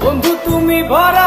বন্ধু তুমি ভরা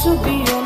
মানুষ দিও